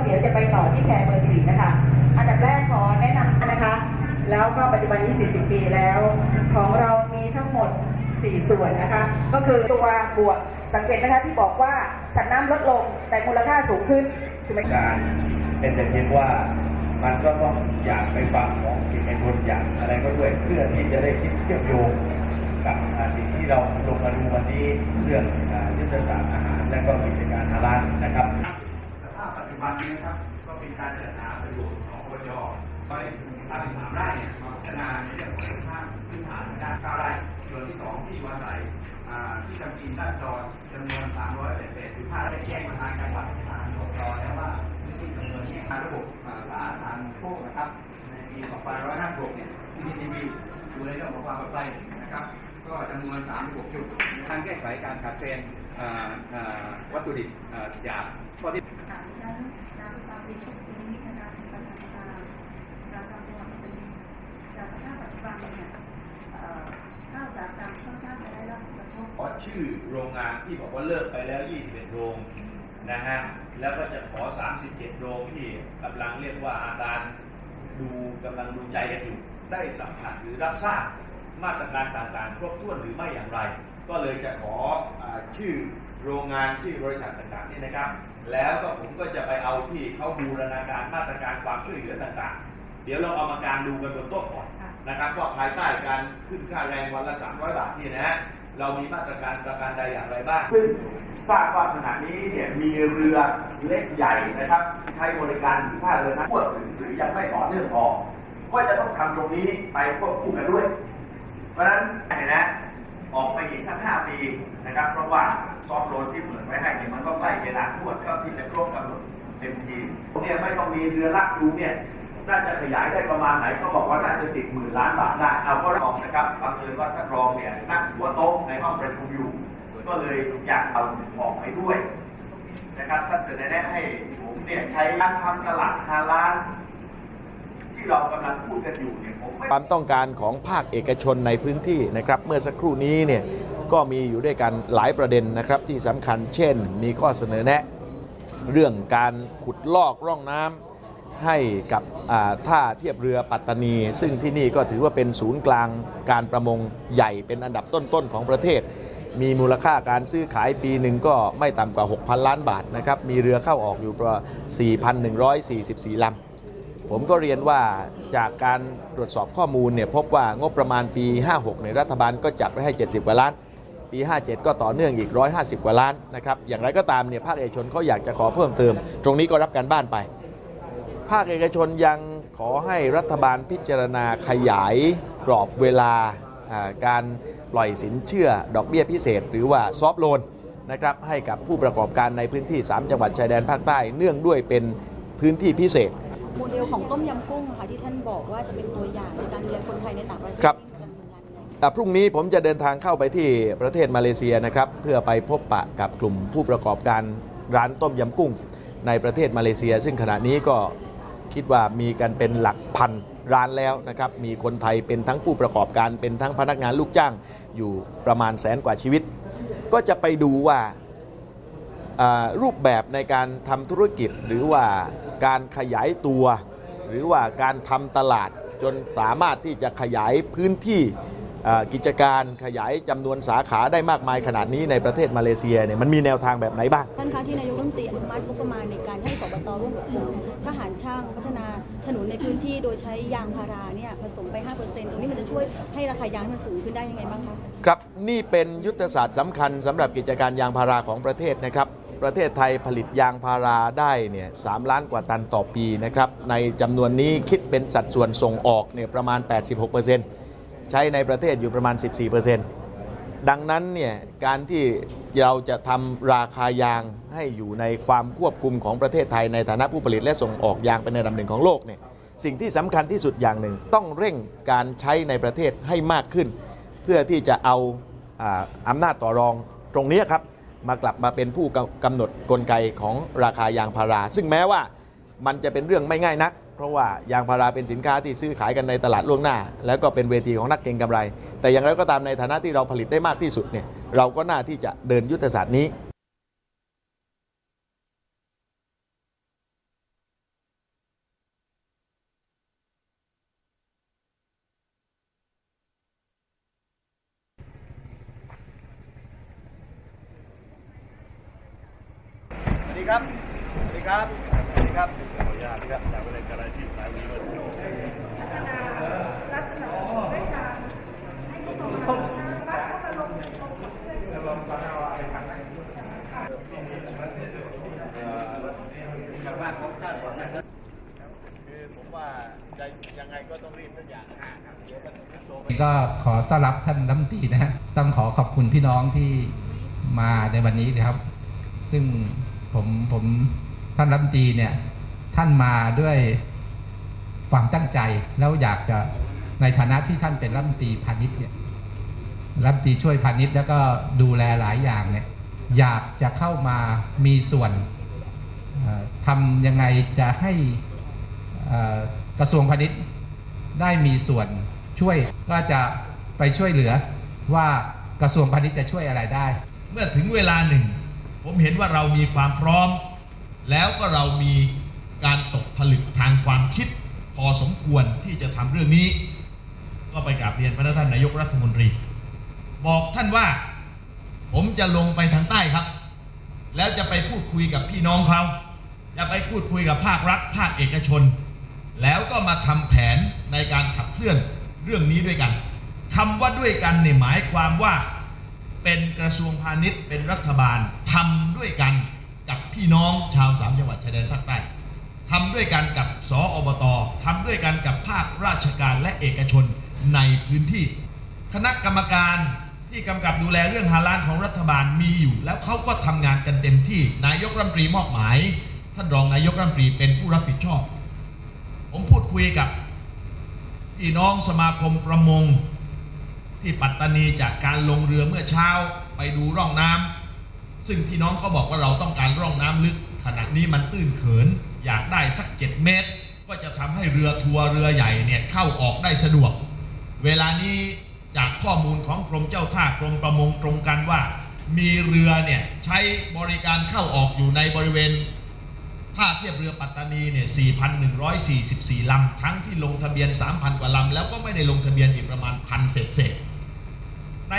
ริงๆนะคะ อันดับแรกขอแนะนำนะคะ แล้วก็ปัจจุบันนี้40 ปีแล้ว ของเรามีทั้งหมด 4 ส่วนนะคะ ก็คือตัวบวกสังเกตนะคะที่บอกว่าสัตว์น้ำลดลงแต่มูลค่าสูงขึ้นใช่ไหมการเป็นแต่เพียงว่ามันก็ต้องอยากไปฝั่งของกิจในบนอย่างอะไรก็ด้วยเพื่อที่จะได้คิดเชื่อมโยงกับอ่าสิ่งที่เราลงมาดูวันนี้เรื่องยุทธศาสตร์อาหารและก็กิจการฮาลาลนะครับ สภาพปันนี้นะครับ ก็เป็นการจัดหาประโยชน์ของอบจก็ได้ตั้งสามไร่เนี่ยมาพัฒนาในเรื่องของสภาพพื้นฐานด้านก้าไร่ส่วนที่สองที่อยู่อาศัยที่ทำกินด้านจรจำนวน385ได้แจ้งมาทางจังหวัดทางอบจแล้วว่าพื้นที่จำนวนนี้ทางระบบสาธารณูปโภคนะครับในปี2556เนี่ยที่ทีวีดูในเรื่องของความปลอดภัยนะครับก็จำนวน 36 จุดทางแก้ไขการขาดแคลนวัตถุดิบอ่าจากข้อที่ นางสุภาพรีโชคคุณนิติการประธานสภาจากทางจังหวัดปัตตานีจากสภาพปัจจุบันเนี่ยเอ่อภาคอุตสาหกรรมค่อนข้างจะได้รับผลกระทบขอชื่อโรงงานที่บอกว่าเลิกไปแล้ว 21 โรงนะฮะ แล้วก็จะขอ 37 โรงที่กำลังเรียกว่าอาการดูกำลังดูใจกันอยู่ ได้สัมผัสหรือรับทราบมาตรการต่างๆ ครบถ้วนหรือไม่อย่างไร ก็เลยจะขออชื่อโรงงานชื่อบริษัทต่างๆนี่นะครับ แล้วก็ผมก็จะไปเอาที่เขาบูรณาการมาตรการความช่วยเหลือต่างๆ เดี๋ยวเราเอามาการดูกันบนโต๊ะก่อนนะครับว่าภายใต้การขึ้นค่าแรงวันละ 300 บาทนี่นะฮะเรามีมาตรการประการใดอย่างไรบ้าง ซึ่งทราบว่าขณะนี้เนี่ยมีเรือเล็กใหญ่นะครับ ใช้บริการอยู่ท่าเรือนั้นทั่วถึงหรือยังไม่ต่อเนื่องพอก็จะต้องทำตรงนี้ไปควบคู่กันด้วย เพราะฉะนั้นเนี่ยนะ ออกไปอีกสักห้าปีนะครับ เพราะว่าซอฟโลนที่เหมือนไว้ให้เนี่ยมันก็ใกล้เวลาทวดเข้าที่จะครบกำหนดเต็มทีเนี่ยไม่ต้องมีเรือลักยูเนี่ยน่าจะขยายได้ประมาณไหนก็บอกว่าน่าจะติดหมื่นล้านบาทได้เอาก็รองนะครับบังเอิญว่าท่านรองเนี่ยนั่งหัวโต๊ะในห้องประชุมอยู่ ก็เลยอยากเอาออกไปด้วยนะครับท่านเสนอแนะให้ผมเนี่ยใช้การทำตลาดฮาลาล ที่เรากำลังพูดกันอยู่เนี่ยผมไม่ความต้องการของภาคเอกชนในพื้นที่นะครับ เมื่อสักครู่นี้เนี่ยก็มีอยู่ด้วยกันหลายประเด็นนะครับ ที่สำคัญเช่น มีข้อเสนอแนะ เรื่องการขุดลอกร่องน้ำให้กับอ่าท่าเทียบเรือปัตตานี ซึ่งที่นี่ก็ถือว่าเป็นศูนย์กลางการประมงใหญ่เป็นอันดับต้นๆของประเทศ มีมูลค่าการซื้อขายปีหนึ่งก็ไม่ต่ำกว่า 6,000 ล้านบาทนะครับ มีเรือเข้าออกอยู่ประมาณ4,144 ลำ ผมก็เรียนว่าจากการตรวจสอบข้อมูลเนี่ยพบว่างบประมาณปี 56 ในรัฐบาลก็จัดไว้ให้ 70 กว่าล้าน ปี 57 ก็ต่อเนื่องอีก 150 กว่าล้านนะครับอย่างไรก็ตามเนี่ยภาคเอกชนเขาอยากจะขอเพิ่มเติม ตรงนี้ก็รับการบ้านไป ภาคเอกชนยังขอให้รัฐบาลพิจารณาขยายกรอบเวลาอ่าการปล่อยสินเชื่อดอกเบี้ยพิเศษ หรือว่าซอฟโลนนะครับให้กับผู้ประกอบการในพื้นที่ 3 จังหวัดชายแดนภาคใต้ เนื่องด้วยเป็นพื้นที่พิเศษ โมเดลของต้มยำกุ้งค่ะที่ท่านบอกว่าจะเป็นตัวอย่างในการดูแลคนไทยในต่างประเทศครับนี่เป็นงานอะไรอะพรุ่งนี้ผมจะเดินทางเข้าไปที่ประเทศมาเลเซียนะครับ เพื่อไปพบปะกับกลุ่มผู้ประกอบการร้านต้มยำกุ้ง ในประเทศมาเลเซีย ซึ่งขณะนี้ก็คิดว่ามีกันเป็นหลักพันร้านแล้วนะครับ มีคนไทยเป็นทั้งผู้ประกอบการเป็นทั้งพนักงานลูกจ้างอยู่ประมาณแสนกว่าชีวิต ก็จะไปดูว่าอ่า รูปแบบในการทำธุรกิจหรือว่าการขยายตัว หรือว่าการทำตลาดจนสามารถที่จะขยายพื้นที่อ่ากิจการขยายจำนวนสาขาได้มากมายขนาดนี้ในประเทศมาเลเซียเนี่ยมันมีแนวทางแบบไหนบ้าง ท่านคะที่นายกรัฐมนตรีอนุมัติงบประมาณในการให้สบตร่วมกับกรมทหารช่างพัฒนาถนนในพื้นที่โดยใช้ยางพาราเนี่ยผสมไป 5%ตรงนี้มันจะช่วยให้ราคายางมันสูงขึ้นได้ยังไงบ้างคะ ครับ นี่เป็นยุทธศาสตร์สำคัญสำหรับกิจการยางพาราของประเทศนะครับ ประเทศไทยผลิตยางพาราได้เนี่ยสามล้านกว่าตันต่อปีนะครับ ในจำนวนนี้คิดเป็นสัดส่วนส่งออกเนี่ยประมาณ 86%ใช้ในประเทศอยู่ประมาณ 14%ดังนั้นเนี่ยการที่เราจะทำราคายางให้อยู่ในความควบคุมของประเทศไทย ในฐานะผู้ผลิตและส่งออกยางเป็นอันดับหนึ่งของโลกเนี่ยสิ่งที่สำคัญที่สุดอย่างหนึ่ง ต้องเร่งการใช้ในประเทศให้มากขึ้น เพื่อที่จะเอาอำนาจต่อรองตรงนี้ครับ มากลับมาเป็นผู้กำกำหนดกลไกของราคายางพารา ซึ่งแม้ว่ามันจะเป็นเรื่องไม่ง่ายนัก เพราะว่ายางพาราเป็นสินค้าที่ซื้อขายกันในตลาดล่วงหน้า แล้วก็เป็นเวทีของนักเก็งกำไร แต่อย่างไรก็ตามในฐานะที่เราผลิตได้มากที่สุดเนี่ยเราก็น่าที่จะเดินยุทธศาสตร์นี้ ดีครับ สวัสดีครับ สวัสดีครับขออนุญาตครับจากบริการที่สายวีวันคือผมาจะยังไงก็ต้องรีบสักอย่างนะครับเดี๋ยวมันโตไปก็ขอต้อนรับท่านรัฐมนตรีนะฮะต้องขอขอบคุณพี่น้องที่มาในวันนี้นะครับ ซึ่ง ผมผมท่านรัฐมนตรีเนี่ยท่านมาด้วยความตั้งใจแล้วอยากจะในฐานะที่ท่านเป็นรัฐมนตรีพาณิชย์เนี่ยรัฐมนตรีช่วยพาณิชย์แล้วก็ดูแลหลายอย่างเนี่ยอยากจะเข้ามามีส่วนทำยังไงจะให้กระทรวงพาณิชย์ได้มีส่วนช่วยก็จะไปช่วยเหลือว่ากระทรวงพาณิชย์จะช่วยอะไรได้ เมื่อถึงเวลาหนึ่ง ผมเห็นว่าเรามีความพร้อม แล้วก็เรามีการตกผลึกทางความคิด พอสมควรที่จะทำเรื่องนี้ ก็ไปกราบเรียนพระท่านนายกรัฐมนตรี บอกท่านว่าผมจะลงไปทางใต้ครับ แล้วจะไปพูดคุยกับพี่น้องเขาจะไปพูดคุยกับภาครัฐ ภาคเอกชน แล้วก็มาทำแผนในการขับเคลื่อนเรื่องนี้ด้วยกันคำว่าด้วยกันเนี่ยหมายความว่า เป็นกระทรวงพาณิชย์เป็นรัฐบาลทำด้วยกันกับพี่น้องชาวสามจังหวัดชายแดนภาคใต้ทำด้วยกันกับสออบตทำด้วยกันกับภาคราชการและเอกชนในพื้นที่ คณะกรรมการที่กำกับดูแลเรื่องฮาลาลของรัฐบาลมีอยู่ แล้วเขาก็ทำงานกันเต็มที่นายกรัฐมนตรีมอบหมาย ท่านรองนายกรัฐมนตรีเป็นผู้รับผิดชอบ ผมพูดคุยกับพี่น้องสมาคมประมง ที่ปัตตานีจากการลงเรือเมื่อเช้าไปดูร่องน้ำซึ่งพี่น้องก็บอกว่าเราต้องการร่องน้ำลึก ขณะนี้มันตื้นเขินอยากได้สัก 7 เมตร ก็จะทำให้เรือทัวร์เรือใหญ่เนี่ยเข้าออกได้สะดวก เวลานี้จากข้อมูลของกรมเจ้าท่ากรมประมงตรงกันว่า มีเรือเนี่ยใช้บริการเข้าออกอยู่ในบริเวณท่าเทียบเรือปัตตานีเนี่ย 4,144 ลำ ทั้งที่ลงทะเบียน 3,000 กว่าลำ แล้วก็ไม่ได้ลงทะเบียนอีกประมาณพันเศษเศษ ใน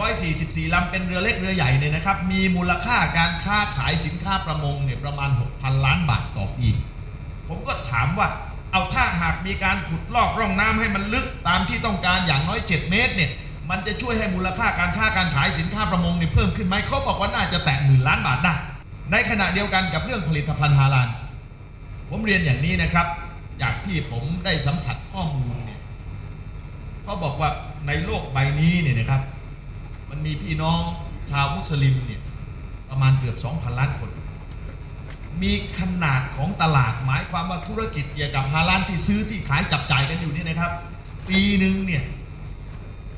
4,144 ลำ เป็นเรือเล็กเรือใหญ่เนี่ยนะครับ มีมูลค่าการค้าขายสินค้าประมงเนี่ยประมาณ 6,000 ล้านบาทต่อปี ผมก็ถามว่า เอาถ้าหากมีการขุดลอกร่องน้ำให้มันลึกตามที่ต้องการอย่างน้อย 7 เมตรเนี่ย มันจะช่วยให้มูลค่าการค้าการขายสินค้าประมงเนี่ยเพิ่มขึ้นไหมเขาบอกว่าน่าจะแตะหมื่นล้านบาทได้ ในขณะเดียวกันกับเรื่องผลิตภัณฑ์ฮาลาล ผมเรียนอย่างนี้นะครับ จากที่ผมได้สัมผัสข้อมูล เขาบอกว่าในโลกใบนี้เนี่ยนะครับ มันมีพี่น้องชาวมุสลิมเนี่ยประมาณเกือบ 2,000 ล้านคน มีขนาดของตลาดหมายความว่าธุรกิจเกี่ยวกับฮาลาลที่ซื้อที่ขายจับจ่ายกันอยู่นี่นะครับ ปีหนึ่งเนี่ย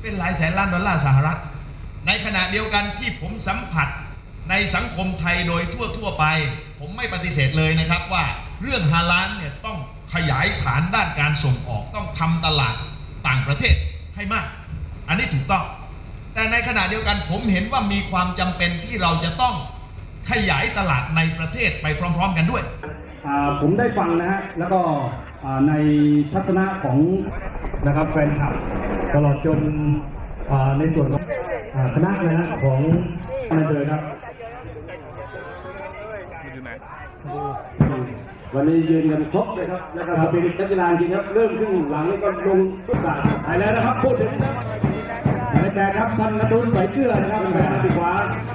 เป็นหลายแสนล้านดอลลาร์สหรัฐ ในขณะเดียวกันที่ผมสัมผัสในสังคมไทยโดยทั่ว ๆ ไป ผมไม่ปฏิเสธเลยนะครับว่าเรื่องฮาลาลเนี่ยต้องขยายฐานด้านการส่งออกต้องทำตลาด ต่างประเทศให้มาก อันนี้ถูกต้อง แต่ในขณะเดียวกันผมเห็นว่ามีความจำเป็นที่เราจะต้องขยายตลาดในประเทศไปพร้อม ๆ กันด้วยอ่าผมได้ฟังนะฮะ แล้วก็อ่าในทัศนะของนะครับแฟนคลับ ตลอดจนอ่าในส่วนของอ่าคณะนะฮะของนายเจอครับ วันนี้ยืนกันครบเลยครับแล้วก็สปิริตนักกีฬาจริงครับเริ่มขึ้นหลังนี่ก็ลงทุกสายไปแล้วนะครับพูดถึงนะครับแต่ครับท่านกระตุ้นใส่เกลือนะครับแผ่นปีกขวา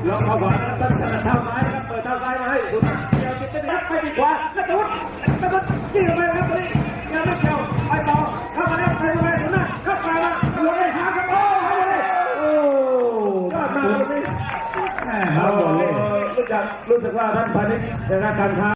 ล็อกเข้าขวาท่านเท้าซ้ายนะครับเปิดเท้าซ้ายมาให้สุดเกี่ยวจิตจะยัดไปปีกขวากระตุ้นกระตุ้นจี้เข้าไปครับตรงนี้ยังไม่เกี่ยวไปต่อเข้ามาแล้วไปเข้าไปหน้าเข้าไปละหัวได้หาครับโอ้เข้าไปเลยโอ้ยอดมากเลยแหมครับรู้จักรู้สึกว่าท่านพาณิชย์ในด้านการค้า